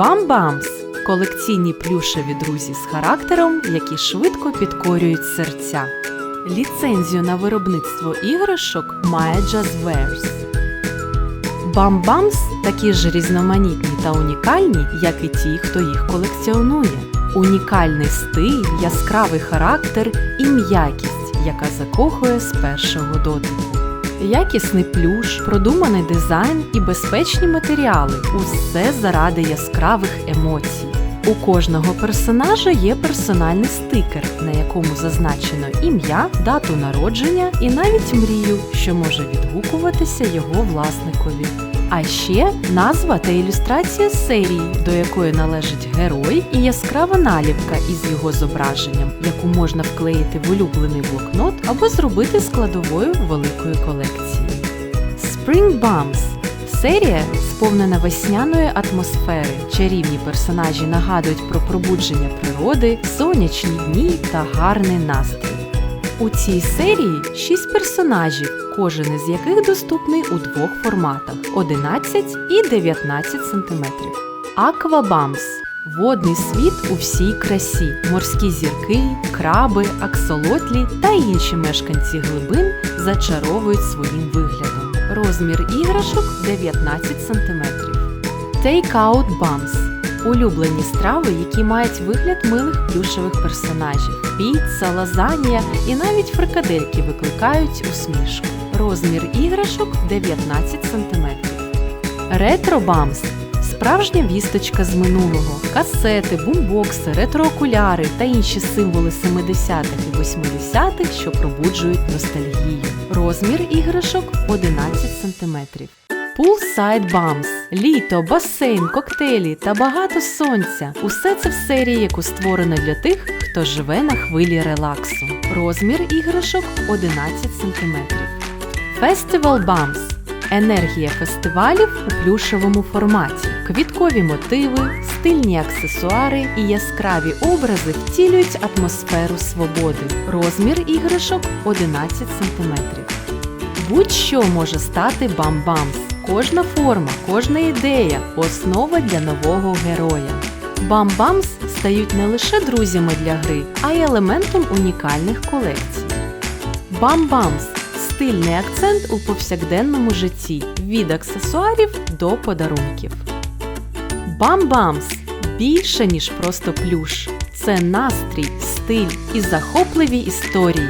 Бам-бамс колекційні плюшеві друзі з характером, які швидко підкорюють серця. Ліцензію на виробництво іграшок має Jazzwares. Бам-бамс такі ж різноманітні та унікальні, як і ті, хто їх колекціонує. Унікальний стиль, яскравий характер і м'якість, яка закохує з першого дотику. Якісний плюш, продуманий дизайн і безпечні матеріали усе заради яскравих емоцій. У кожного персонажа є персональний стикер, на якому зазначено ім'я, дату народження і навіть мрію, що може відгукуватися його власникові. А ще назва та ілюстрація серії, до якої належить герой, і яскрава наліпка із його зображенням, яку можна вклеїти в улюблений блокнот або зробити складовою великої колекції. Spring Bums серія сповнена весняної атмосфери. Чарівні персонажі нагадують про пробудження природи, сонячні дні та гарний настрій. У цій серії 6 персонажів, кожен із яких доступний у двох форматах 11 і 19 см. Аквабамс водний світ у всій красі, морські зірки, краби, аксолотлі та інші мешканці глибин зачаровують своїм виглядом. Розмір іграшок 19 см. Take-out Bums улюблені страви, які мають вигляд милих плюшевих персонажів. Піца, лазанія і навіть фрикадельки викликають усмішку. Розмір іграшок 19 см. Ретро Бамс справжня вісточка з минулого. Касети, бумбокси, ретроокуляри та інші символи 70-х і 80-х, що пробуджують ностальгію. Розмір іграшок 11 см. Poolside Bums – літо, басейн, коктейлі та багато сонця. Усе це в серії, яку створено для тих, хто живе на хвилі релаксу. Розмір іграшок 11 см. Festival Bums – енергія фестивалів у плюшевому форматі. Квіткові мотиви, стильні аксесуари і яскраві образи втілюють атмосферу свободи. Розмір іграшок 11 см. Будь-що може стати бам-бамс. Кожна форма, кожна ідея основа для нового героя. Бам-бамс стають не лише друзями для гри, а й елементом унікальних колекцій. Бам-бамс стильний акцент у повсякденному житті від аксесуарів до подарунків. Бам-бамс більше, ніж просто плюш. Це настрій, стиль і захопливі історії.